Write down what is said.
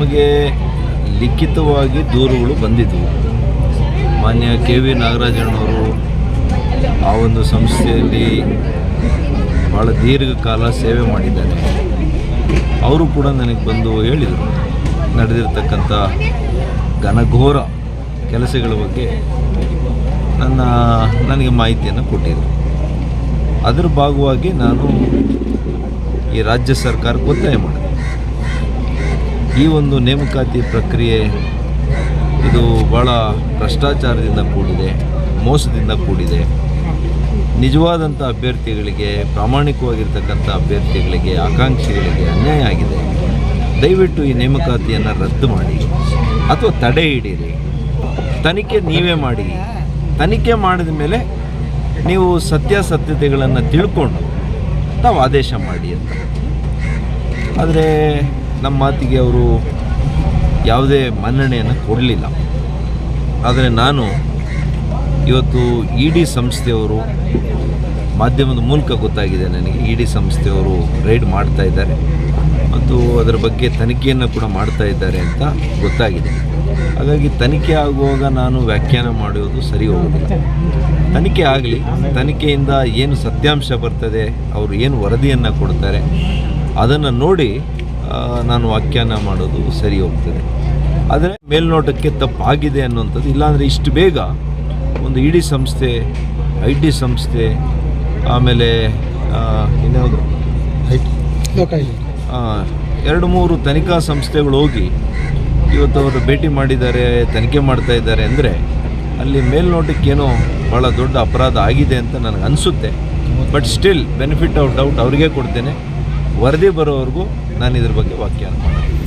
ನಮಗೆ ಲಿಖಿತವಾಗಿ ದೂರುಗಳು ಬಂದಿದ್ದವು ಮಾನ್ಯ ಕೆ ವಿ ನಾಗರಾಜಣ್ಣವರು ಆ ಒಂದು ಸಂಸ್ಥೆಯಲ್ಲಿ ಭಾಳ ದೀರ್ಘಕಾಲ ಸೇವೆ ಮಾಡಿದ್ದಾರೆ. ಅವರು ಕೂಡ ನನಗೆ ಬಂದು ಹೇಳಿದರು, ನಡೆದಿರ್ತಕ್ಕಂಥ ಘನಘೋರ ಕೆಲಸಗಳ ಬಗ್ಗೆ ನನ್ನ, ನನಗೆ ಮಾಹಿತಿಯನ್ನು ಕೊಟ್ಟಿದ್ದರು. ಅದರ ಭಾಗವಾಗಿ ನಾನು ಈ ರಾಜ್ಯ ಸರ್ಕಾರಕ್ಕೆ ಒತ್ತಾಯ ಮಾಡಿದೆ. ಈ ಒಂದು ನೇಮಕಾತಿ ಪ್ರಕ್ರಿಯೆ ಇದು ಭಾಳ ಭ್ರಷ್ಟಾಚಾರದಿಂದ ಕೂಡಿದೆ, ಮೋಸದಿಂದ ಕೂಡಿದೆ. ನಿಜವಾದಂಥ ಅಭ್ಯರ್ಥಿಗಳಿಗೆ, ಪ್ರಾಮಾಣಿಕವಾಗಿರ್ತಕ್ಕಂಥ ಅಭ್ಯರ್ಥಿಗಳಿಗೆ, ಆಕಾಂಕ್ಷಿಗಳಿಗೆ ಅನ್ಯಾಯ ಆಗಿದೆ. ದಯವಿಟ್ಟು ಈ ನೇಮಕಾತಿಯನ್ನು ರದ್ದು ಮಾಡಿ ಅಥವಾ ತಡೆ ಹಿಡೀರಿ. ತನಿಖೆ ನೀವೇ ಮಾಡಿ. ತನಿಖೆ ಮಾಡಿದ ಮೇಲೆ ನೀವು ಸತ್ಯಾಸತ್ಯತೆಗಳನ್ನು ತಿಳ್ಕೊಂಡು ತಾವು ಆದೇಶ ಮಾಡಿ ಅಂತ. ಆದರೆ ನಮ್ಮ ಮಾತಿಗೆ ಅವರು ಯಾವುದೇ ಮನ್ನಣೆಯನ್ನು ಕೊಡಲಿಲ್ಲ. ಆದರೆ ನಾನು ಇವತ್ತು ಇ ಡಿ ಸಂಸ್ಥೆಯವರು, ಮಾಧ್ಯಮದ ಮೂಲಕ ಗೊತ್ತಾಗಿದೆ ನನಗೆ ಇ ಡಿ ಸಂಸ್ಥೆಯವರು ರೈಡ್ ಮಾಡ್ತಾ ಇದ್ದಾರೆ ಮತ್ತು ಅದರ ಬಗ್ಗೆ ತನಿಖೆಯನ್ನು ಕೂಡ ಮಾಡ್ತಾ ಇದ್ದಾರೆ ಅಂತ ಗೊತ್ತಾಗಿದೆ. ಹಾಗಾಗಿ ತನಿಖೆ ಆಗುವಾಗ ನಾನು ವ್ಯಾಖ್ಯಾನ ಮಾಡುವುದು ಸರಿ ಹೋಗುತ್ತೆ ತನಿಖೆ ಆಗಲಿ, ತನಿಖೆಯಿಂದ ಏನು ಸತ್ಯಾಂಶ ಬರ್ತದೆ, ಅವರು ಏನು ವರದಿಯನ್ನು ಕೊಡ್ತಾರೆ, ಅದನ್ನು ನೋಡಿ ನಾನು ವ್ಯಾಖ್ಯಾನ ಮಾಡೋದು ಸರಿ ಹೋಗ್ತದೆ. ಆದರೆ ಮೇಲ್ನೋಟಕ್ಕೆ ತಪ್ಪಾಗಿದೆ ಅನ್ನುವಂಥದ್ದು ಇಲ್ಲಾಂದರೆ ಇಷ್ಟು ಬೇಗ ಒಂದು ಇ ಸಂಸ್ಥೆ ಐ ಟಿ ಸಂಸ್ಥೆ ಆಮೇಲೆ ಇನ್ಯಾವುದು? ಎರಡು ಮೂರು ತನಿಖಾ ಸಂಸ್ಥೆಗಳು ಹೋಗಿ ಇವತ್ತು ಅವರು ಭೇಟಿ ಮಾಡಿದ್ದಾರೆ ತನಿಖೆ ಮಾಡ್ತಾ ಇದ್ದಾರೆ ಅಂದರೆ ಅಲ್ಲಿ ಮೇಲ್ನೋಟಕ್ಕೇನೋ ಭಾಳ ದೊಡ್ಡ ಅಪರಾಧ ಆಗಿದೆ ಅಂತ ನನಗೆ ಅನಿಸುತ್ತೆ but still benefit of doubt ಅವರಿಗೆ ಕೊಡ್ತೇನೆ. ವರದಿ ಬರೋವರೆಗೂ ನಾನು ಇದ್ರ ಬಗ್ಗೆ ವ್ಯಾಖ್ಯಾನ ಮಾಡ್ತೀನಿ